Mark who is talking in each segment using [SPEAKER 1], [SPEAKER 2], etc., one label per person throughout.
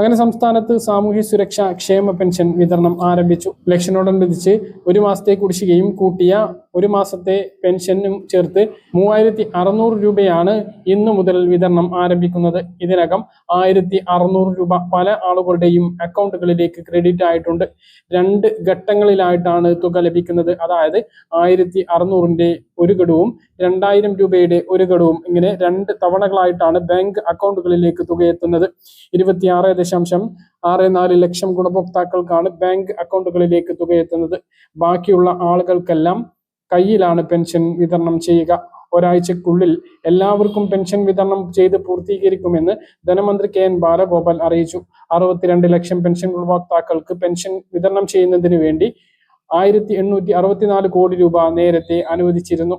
[SPEAKER 1] അങ്ങനെ സംസ്ഥാനത്ത് സാമൂഹ്യ സുരക്ഷാ ക്ഷേമ പെൻഷൻ വിതരണം ആരംഭിച്ചു. ഇലക്ഷനോടനുബന്ധിച്ച് ഒരു മാസത്തെ കുടിശ്ശികയും കൂട്ടിയ ഒരു മാസത്തെ പെൻഷനും ചേർത്ത് മൂവായിരത്തി അറുന്നൂറ് രൂപയാണ് ഇന്നു മുതൽ വിതരണം ആരംഭിക്കുന്നത്. ഇതിനകം ആയിരത്തി അറുന്നൂറ് രൂപ പല ആളുകളുടെയും അക്കൗണ്ടുകളിലേക്ക് ക്രെഡിറ്റ് ആയിട്ടുണ്ട്. രണ്ട് ഘട്ടങ്ങളിലായിട്ടാണ് തുക ലഭിക്കുന്നത്. അതായത് ആയിരത്തി അറുന്നൂറിന്റെ ഒരു ഘടവും രണ്ടായിരം രൂപയുടെ ഒരു ഘടവും ഇങ്ങനെ രണ്ട് തവണകളായിട്ടാണ് ബാങ്ക് അക്കൗണ്ടുകളിലേക്ക് തുക എത്തുന്നത്. ഇരുപത്തിയാറ് ദശാംശം ആറ് നാല് ലക്ഷം ഗുണഭോക്താക്കൾക്കാണ് ബാങ്ക് അക്കൗണ്ടുകളിലേക്ക് തുക എത്തുന്നത്. ബാക്കിയുള്ള ആളുകൾക്കെല്ലാം കയ്യിലാണ് പെൻഷൻ വിതരണം ചെയ്യുക. ഒരാഴ്ചക്കുള്ളിൽ എല്ലാവർക്കും പെൻഷൻ വിതരണം ചെയ്ത് പൂർത്തീകരിക്കുമെന്ന് ധനമന്ത്രി കെ എൻ ബാലഗോപാൽ അറിയിച്ചു. അറുപത്തിരണ്ട് ലക്ഷം പെൻഷൻ ഗുണഭോക്താക്കൾക്ക് പെൻഷൻ വിതരണം ചെയ്യുന്നതിന് വേണ്ടി ആയിരത്തി എണ്ണൂറ്റി അറുപത്തിനാല് കോടി രൂപ നേരത്തെ അനുവദിച്ചിരുന്നു.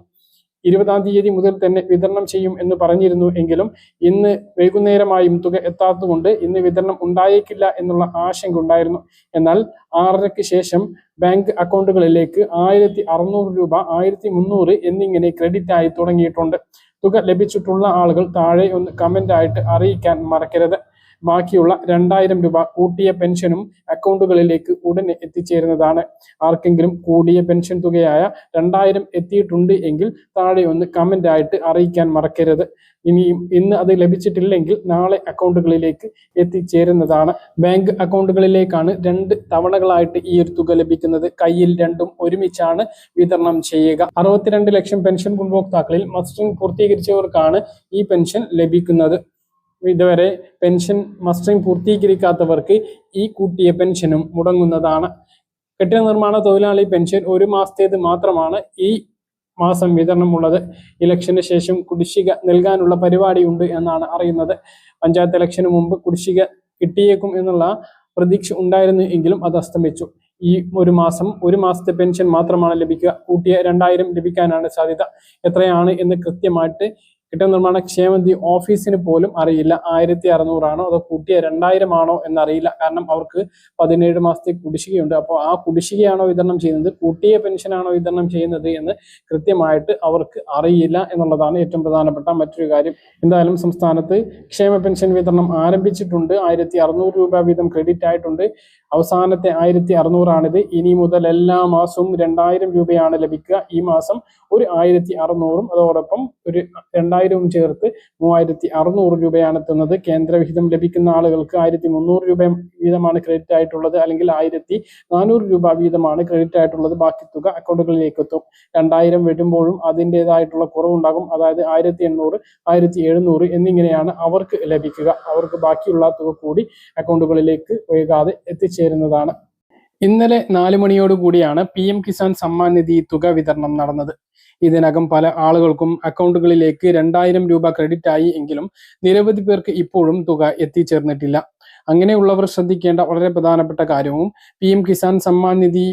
[SPEAKER 1] ഇരുപതാം തീയതി മുതൽ തന്നെ വിതരണം ചെയ്യും എന്ന് പറഞ്ഞിരുന്നു എങ്കിലും ഇന്ന് വൈകുന്നേരമായും തുക എത്താത്തതുകൊണ്ട് ഇന്ന് വിതരണം ഉണ്ടായേക്കില്ല എന്നുള്ള ആശങ്ക ഉണ്ടായിരുന്നു. എന്നാൽ ആറരയ്ക്ക് ശേഷം ബാങ്ക് അക്കൗണ്ടുകളിലേക്ക് ആയിരത്തി അറുന്നൂറ് രൂപ ആയിരത്തി മുന്നൂറ് എന്നിങ്ങനെ ക്രെഡിറ്റ് ആയി തുടങ്ങിയിട്ടുണ്ട്. തുക ലഭിച്ചിട്ടുള്ള ആളുകൾ താഴെ ഒന്ന് കമന്റ് ആയിട്ട് അറിയിക്കാൻ മറക്കരുത്. ബാക്കിയുള്ള രണ്ടായിരം രൂപ കൂട്ടിയ പെൻഷനും അക്കൗണ്ടുകളിലേക്ക് ഉടനെ എത്തിച്ചേരുന്നതാണ്. ആർക്കെങ്കിലും കൂടിയ പെൻഷൻ തുകയായ രണ്ടായിരം എത്തിയിട്ടുണ്ട് എങ്കിൽ താഴെ ഒന്ന് കമന്റ് ആയിട്ട് അറിയിക്കാൻ മറക്കരുത്. ഇനിയും ഇന്ന് അത് ലഭിച്ചിട്ടില്ലെങ്കിൽ നാളെ അക്കൗണ്ടുകളിലേക്ക് എത്തിച്ചേരുന്നതാണ്. ബാങ്ക് അക്കൗണ്ടുകളിലേക്കാണ് രണ്ട് തവണകളായിട്ട് ഈ ഒരു തുക ലഭിക്കുന്നത്. കയ്യിൽ രണ്ടും ഒരുമിച്ചാണ് വിതരണം ചെയ്യുക. അറുപത്തിരണ്ട് ലക്ഷം പെൻഷൻ ഗുണഭോക്താക്കളിൽ മസ്റ്ററിംഗ് പൂർത്തീകരിച്ചവർക്കാണ് ഈ പെൻഷൻ ലഭിക്കുന്നത്. ഇതുവരെ പെൻഷൻ മസ്റ്ററിംഗ് പൂർത്തീകരിക്കാത്തവർക്ക് ഈ കൂട്ടിയ പെൻഷനും മുടങ്ങുന്നതാണ്. കെട്ടിട നിർമ്മാണ തൊഴിലാളി പെൻഷൻ ഒരു മാസത്തേത് മാത്രമാണ് ഈ മാസം വിതരണമുള്ളത്. ഇലക്ഷന് ശേഷം കുടിശ്ശിക നൽകാനുള്ള പരിപാടിയുണ്ട് എന്നാണ് അറിയുന്നത്. പഞ്ചായത്ത് ഇലക്ഷന് മുമ്പ് കുടിശ്ശിക കിട്ടിയേക്കും എന്നുള്ള പ്രതീക്ഷ ഉണ്ടായിരുന്നു എങ്കിലും അത് അസ്തമിച്ചു. ഈ ഒരു മാസം ഒരു മാസത്തെ പെൻഷൻ മാത്രമാണ് ലഭിക്കുക. കൂട്ടിയ രണ്ടായിരം ലഭിക്കാനാണ് സാധ്യത. എത്രയാണ് എന്ന് കൃത്യമായിട്ട് കെട്ടിട നിർമ്മാണ ക്ഷേമനിധി ഓഫീസിന് പോലും അറിയില്ല. ആയിരത്തി അറുന്നൂറാണോ അതോ കൂട്ടിയ രണ്ടായിരം ആണോ എന്നറിയില്ല. കാരണം അവർക്ക് പതിനേഴ് മാസത്തെ കുടിശ്ശികയുണ്ട്. അപ്പോൾ ആ കുടിശ്ശികയാണോ വിതരണം ചെയ്യുന്നത്? കൂട്ടിയ പെൻഷനാണോ വിതരണം ചെയ്യുന്നത് എന്ന് കൃത്യമായിട്ട് അവർക്ക് അറിയില്ല എന്നുള്ളതാണ് ഏറ്റവും പ്രധാനപ്പെട്ട മറ്റൊരു കാര്യം. എന്തായാലും സംസ്ഥാനത്ത് ക്ഷേമ പെൻഷൻ വിതരണം ആരംഭിച്ചിട്ടുണ്ട്. ആയിരത്തി അറുന്നൂറ് രൂപ വീതം ക്രെഡിറ്റ് ആയിട്ടുണ്ട്. അവസാനത്തെ ആയിരത്തി അറുന്നൂറാണിത് ഇനി മുതൽ എല്ലാ മാസവും രണ്ടായിരം രൂപയാണ് ലഭിക്കുക. ഈ മാസം ഒരു ആയിരത്തി അറുന്നൂറും അതോടൊപ്പം ഒരു രണ്ടായിരവും ചേർത്ത് മൂവായിരത്തി അറുന്നൂറ് രൂപയാണ് എത്തുന്നത്. കേന്ദ്രവിഹിതം ലഭിക്കുന്ന ആളുകൾക്ക് ആയിരത്തി മുന്നൂറ് രൂപ വീതമാണ് ക്രെഡിറ്റ് ആയിട്ടുള്ളത്. അല്ലെങ്കിൽ ആയിരത്തി നാനൂറ് രൂപ വീതമാണ് ക്രെഡിറ്റ് ആയിട്ടുള്ളത്. ബാക്കി തുക അക്കൗണ്ടുകളിലേക്ക് എത്തും. രണ്ടായിരം വരുമ്പോഴും അതിന്റെതായിട്ടുള്ള കുറവുണ്ടാകും. അതായത് ആയിരത്തി എണ്ണൂറ് ആയിരത്തി എഴുന്നൂറ് എന്നിങ്ങനെയാണ് അവർക്ക് ലഭിക്കുക. അവർക്ക് ബാക്കിയുള്ള തുക കൂടി അക്കൗണ്ടുകളിലേക്ക് വൈകാതെ എത്തിച്ചേരുന്നതാണ്. ഇന്നലെ നാല് മണിയോട് കൂടിയാണ് പി എം കിസാൻ സമ്മാൻ നിധി തുക വിതരണം നടന്നത്. ഇതിനകം പല ആളുകൾക്കും അക്കൗണ്ടുകളിലേക്ക് രണ്ടായിരം രൂപ ക്രെഡിറ്റ് ആയി എങ്കിലും നിരവധി പേർക്ക് ഇപ്പോഴും തുക എത്തിച്ചേർന്നിട്ടില്ല. അങ്ങനെയുള്ളവർ ശ്രദ്ധിക്കേണ്ട വളരെ പ്രധാനപ്പെട്ട കാര്യവും പി എം കിസാൻ സമ്മാൻ നിധി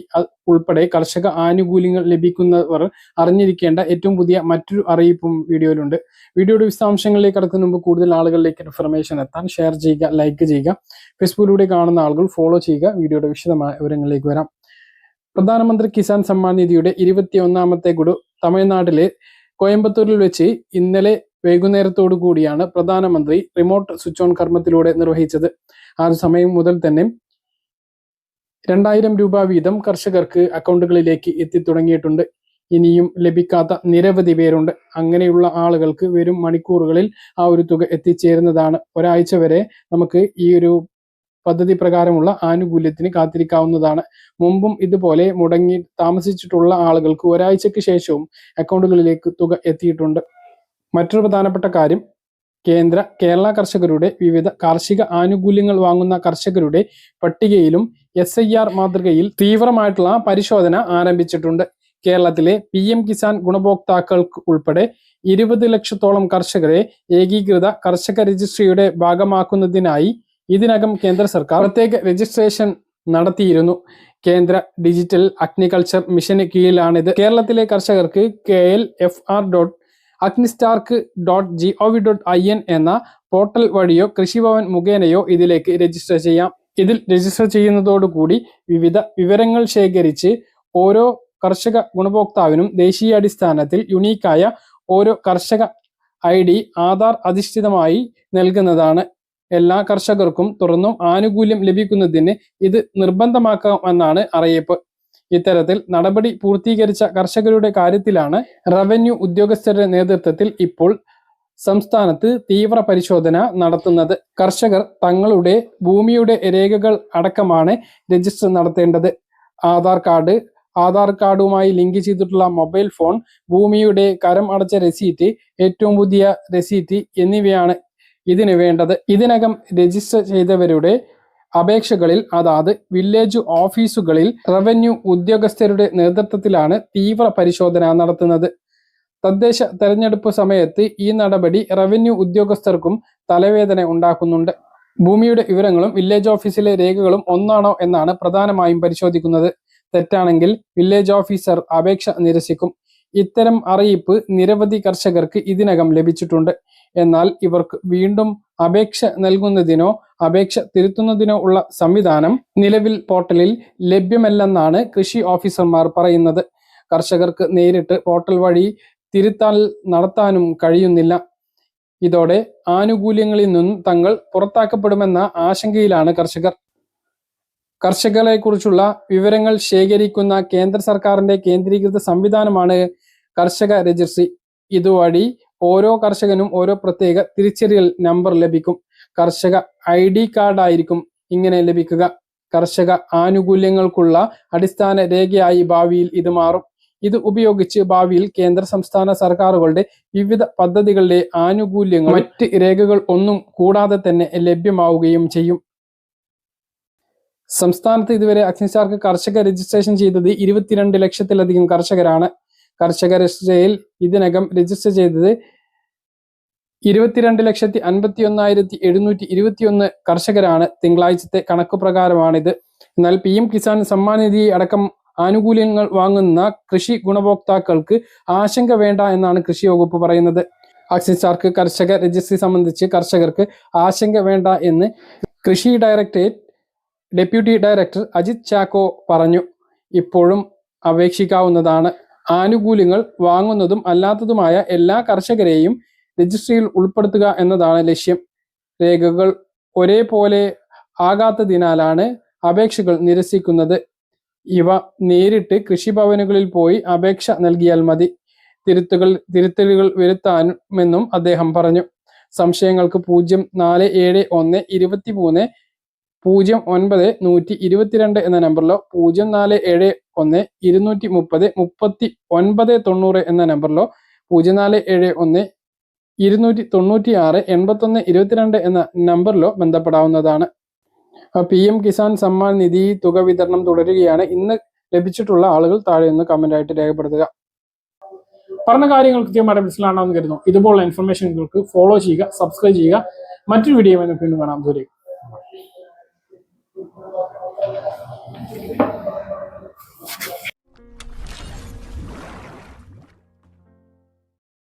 [SPEAKER 1] ഉൾപ്പെടെ കർഷക ആനുകൂല്യങ്ങൾ ലഭിക്കുന്നവർ അറിഞ്ഞിരിക്കേണ്ട ഏറ്റവും പുതിയ മറ്റൊരു അറിയിപ്പും വീഡിയോയിലുണ്ട്. വീഡിയോയുടെ വിശദാംശങ്ങളിലേക്ക് കടക്കുന്ന മുമ്പ് കൂടുതൽ ആളുകളിലേക്ക് ഇൻഫർമേഷൻ എത്താൻ ഷെയർ ചെയ്യുക ലൈക്ക് ചെയ്യുക. ഫേസ്ബുക്കിലൂടെ കാണുന്ന ആളുകൾ ഫോളോ ചെയ്യുക. വീഡിയോയുടെ വിശദമായ വിവരങ്ങളിലേക്ക് വരാം. പ്രധാനമന്ത്രി കിസാൻ സമ്മാൻ നിധിയുടെ ഇരുപത്തി ഒന്നാമത്തെ ഗുഡു തമിഴ്നാട്ടിലെ കോയമ്പത്തൂരിൽ വെച്ച് ഇന്നലെ വൈകുന്നേരത്തോടു കൂടിയാണ് പ്രധാനമന്ത്രി റിമോട്ട് സ്വിച്ച് ഓൺ കർമ്മത്തിലൂടെ നിർവഹിച്ചത്. ആ സമയം മുതൽ തന്നെ രണ്ടായിരം രൂപ വീതം കർഷകർക്ക് അക്കൗണ്ടുകളിലേക്ക് എത്തിത്തുടങ്ങിയിട്ടുണ്ട്. ഇനിയും ലഭിക്കാത്ത നിരവധി പേരുണ്ട്. അങ്ങനെയുള്ള ആളുകൾക്ക് വരും മണിക്കൂറുകളിൽ ആ ഒരു തുക എത്തിച്ചേരുന്നതാണ്. ഒരാഴ്ച വരെ നമുക്ക് ഈ ഒരു പദ്ധതി പ്രകാരമുള്ള ആനുകൂല്യത്തിന് കാത്തിരിക്കാവുന്നതാണ്. മുമ്പും ഇതുപോലെ മുടങ്ങി താമസിച്ചിട്ടുള്ള ആളുകൾക്ക് ഒരാഴ്ചയ്ക്ക് ശേഷവും അക്കൗണ്ടുകളിലേക്ക് തുക എത്തിയിട്ടുണ്ട്. മറ്റൊരു പ്രധാനപ്പെട്ട കാര്യം കേന്ദ്ര കേരള കർഷകരുടെ വിവിധ കാർഷിക ആനുകൂല്യങ്ങൾ വാങ്ങുന്ന കർഷകരുടെ പട്ടികയിലും എസ് ഐ ആർ മാതൃകയിൽ തീവ്രമായിട്ടുള്ള പരിശോധന ആരംഭിച്ചിട്ടുണ്ട്. കേരളത്തിലെ പി എം കിസാൻ ഗുണഭോക്താക്കൾക്ക് ഉൾപ്പെടെ ഇരുപത് ലക്ഷത്തോളം കർഷകരെ ഏകീകൃത കർഷക രജിസ്ട്രിയുടെ ഭാഗമാക്കുന്നതിനായി ഇതിനകം കേന്ദ്ര സർക്കാർ പ്രത്യേക രജിസ്ട്രേഷൻ നടത്തിയിരുന്നു. കേന്ദ്ര ഡിജിറ്റൽ അഗ്നികൾച്ചർ മിഷന് കീഴിലാണിത്. കേരളത്തിലെ കർഷകർക്ക് K L F R dot agristack dot G O V dot I N എന്ന പോർട്ടൽ വഴിയോ കൃഷിഭവൻ മുഖേനയോ ഇതിലേക്ക് രജിസ്റ്റർ ചെയ്യാം. ഇതിൽ രജിസ്റ്റർ ചെയ്യുന്നതോടുകൂടി വിവിധ വിവരങ്ങൾ ശേഖരിച്ച് ഓരോ കർഷക ഗുണഭോക്താവിനും ദേശീയാടിസ്ഥാനത്തിൽ യുണീക്കായ ഓരോ കർഷക ഐ ഡി ആധാർ അധിഷ്ഠിതമായി നൽകുന്നതാണ്. എല്ലാ കർഷകർക്കും തുറന്നും ആനുകൂല്യം ലഭിക്കുന്നതിന് ഇത് നിർബന്ധമാക്കാമെന്നാണ് അറിയിപ്പ്. ഇത്തരത്തിൽ നടപടി പൂർത്തീകരിച്ച കർഷകരുടെ കാര്യത്തിലാണ് റവന്യൂ ഉദ്യോഗസ്ഥരുടെ നേതൃത്വത്തിൽ ഇപ്പോൾ സംസ്ഥാനത്ത് തീവ്ര പരിശോധന നടത്തുന്നത്. കർഷകർ തങ്ങളുടെ ഭൂമിയുടെ രേഖകൾ അടക്കമാണ് രജിസ്റ്റർ നടത്തേണ്ടത്. ആധാർ കാർഡ് ആധാർ കാർഡുമായി ലിങ്ക് ചെയ്തിട്ടുള്ള മൊബൈൽ ഫോൺ ഭൂമിയുടെ കരം അടച്ച രസീറ്റ് ഏറ്റവും പുതിയ രസീറ്റ് എന്നിവയാണ് ഇതിന് വേണ്ടത്. ഇതിനകം രജിസ്റ്റർ ചെയ്തവരുടെ അപേക്ഷകളിൽ അതാത് വില്ലേജ് ഓഫീസുകളിൽ റവന്യൂ ഉദ്യോഗസ്ഥരുടെ നേതൃത്വത്തിലാണ് തീവ്ര പരിശോധന നടത്തുന്നത്. തദ്ദേശ തെരഞ്ഞെടുപ്പ് സമയത്ത് ഈ നടപടി റവന്യൂ ഉദ്യോഗസ്ഥർക്കും തലവേദന ഉണ്ടാക്കുന്നുണ്ട്. ഭൂമിയുടെ വിവരങ്ങളും വില്ലേജ് ഓഫീസിലെ രേഖകളും ഒന്നാണോ എന്നാണ് പ്രധാനമായും പരിശോധിക്കുന്നത്. തെറ്റാണെങ്കിൽ വില്ലേജ് ഓഫീസർ അപേക്ഷ നിരസിക്കും. ഇത്തരം അറിയിപ്പ് നിരവധി കർഷകർക്ക് ഇതിനകം ലഭിച്ചിട്ടുണ്ട്. എന്നാൽ ഇവർക്ക് വീണ്ടും അപേക്ഷ നൽകുന്നതിനോ അപേക്ഷ തിരുത്തുന്നതിനോ ഉള്ള സംവിധാനം നിലവിൽ പോർട്ടലിൽ ലഭ്യമല്ലെന്നാണ് കൃഷി ഓഫീസർമാർ പറയുന്നത്. കർഷകർക്ക് നേരിട്ട് പോർട്ടൽ വഴി തിരുത്താൽ നടത്താനും കഴിയുന്നില്ല. ഇതോടെ ആനുകൂല്യങ്ങളിൽ നിന്നും തങ്ങൾ പുറത്താക്കപ്പെടുമെന്ന ആശങ്കയിലാണ് കർഷകർ. കർഷകരെ കുറിച്ചുള്ള വിവരങ്ങൾ ശേഖരിക്കുന്ന കേന്ദ്ര സർക്കാരിന്റെ കേന്ദ്രീകൃത സംവിധാനമാണ് കർഷക രജിസ്ട്രി. ഇതുവഴി ഓരോ കർഷകനും ഓരോ പ്രത്യേക തിരിച്ചറിയൽ നമ്പർ ലഭിക്കും. കർഷക ഐ ഡി കാർഡ് ആയിരിക്കും ഇങ്ങനെ ലഭിക്കുക. കർഷക ആനുകൂല്യങ്ങൾക്കുള്ള അടിസ്ഥാന രേഖയായി ഭാവിയിൽ ഇത് മാറും. ഇത് ഉപയോഗിച്ച് ഭാവിയിൽ കേന്ദ്ര സംസ്ഥാന സർക്കാരുകളുടെ വിവിധ പദ്ധതികളുടെ ആനുകൂല്യങ്ങൾ മറ്റ് രേഖകൾ ഒന്നും കൂടാതെ തന്നെ ലഭ്യമാവുകയും ചെയ്യും. സംസ്ഥാനത്ത് ഇതുവരെ അഗ്നിസാർക്ക് കർഷക രജിസ്ട്രേഷൻ ചെയ്തത് ഇരുപത്തിരണ്ട് ലക്ഷത്തിലധികം കർഷകരാണ്. കർഷക രജിസ്ട്രയിൽ ഇതിനകം രജിസ്റ്റർ ചെയ്തത് ഇരുപത്തിരണ്ട് ലക്ഷത്തി അൻപത്തി ഒന്നായിരത്തി എഴുന്നൂറ്റി ഇരുപത്തിയൊന്ന് കർഷകരാണ്. തിങ്കളാഴ്ചത്തെ കണക്ക് പ്രകാരമാണിത്. എന്നാൽ പി എം കിസാൻ സമ്മാൻ നിധി അടക്കം ആനുകൂല്യങ്ങൾ വാങ്ങുന്ന കൃഷി ഗുണഭോക്താക്കൾക്ക് ആശങ്ക വേണ്ട എന്നാണ് കൃഷി വകുപ്പ് പറയുന്നത്. അക്സിസ്റ്റാർക്ക് കർഷക രജിസ്ട്രി സംബന്ധിച്ച് കർഷകർക്ക് ആശങ്ക വേണ്ട എന്ന് കൃഷി directorate deputy director Ajith Chacko പറഞ്ഞു. ഇപ്പോഴും അപേക്ഷിക്കാവുന്നതാണ്. ആനുകൂല്യങ്ങൾ വാങ്ങുന്നതും അല്ലാത്തതുമായ എല്ലാ കർഷകരെയും രജിസ്ട്രിയിൽ ഉൾപ്പെടുത്തുക എന്നതാണ് ലക്ഷ്യം. രേഖകൾ ഒരേപോലെ ആകാത്തതിനാലാണ് അപേക്ഷകൾ നിരസിക്കുന്നത്. ഇവ നേരിട്ട് കൃഷിഭവനുകളിൽ പോയി അപേക്ഷ നൽകിയാൽ മതി. തിരുത്തുകൾ തിരുത്തലുകൾ വരുത്താനുമെന്നും അദ്ദേഹം പറഞ്ഞു. സംശയങ്ങൾക്ക് പൂജ്യം നാല് ഏഴ് ഒന്ന് ഇരുപത്തി മൂന്ന് പൂജ്യം ഒൻപത് നൂറ്റി ഇരുപത്തിരണ്ട് എന്ന നമ്പറിലോ പൂജ്യം നാല് ഏഴ് ഒന്ന് ഇരുന്നൂറ്റി മുപ്പത് മുപ്പത്തി ഒൻപത് തൊണ്ണൂറ് എന്ന നമ്പറിലോ പൂജ്യം നാല് ഏഴ് ഒന്ന് ഇരുന്നൂറ്റി തൊണ്ണൂറ്റി ആറ് എൺപത്തൊന്ന് ഇരുപത്തിരണ്ട് എന്ന നമ്പറിലോ ബന്ധപ്പെടാവുന്നതാണ്. പി എം കിസാൻ സമ്മാൻ നിധി തുക വിതരണം തുടരുകയാണ്. ഇന്ന് ലഭിച്ചിട്ടുള്ള ആളുകൾ താഴെ ഒന്ന് കമന്റ് രേഖപ്പെടുത്തുക. പറഞ്ഞ കാര്യങ്ങൾ കൃത്യമായിട്ട് മനസ്സിലാണെന്ന് കരുതുന്നു. ഇതുപോലുള്ള ഇൻഫർമേഷനുകൾക്ക് ഫോളോ ചെയ്യുക സബ്സ്ക്രൈബ് ചെയ്യുക. മറ്റൊരു വീഡിയോ വീണ്ടും കാണാം. ദൂരെ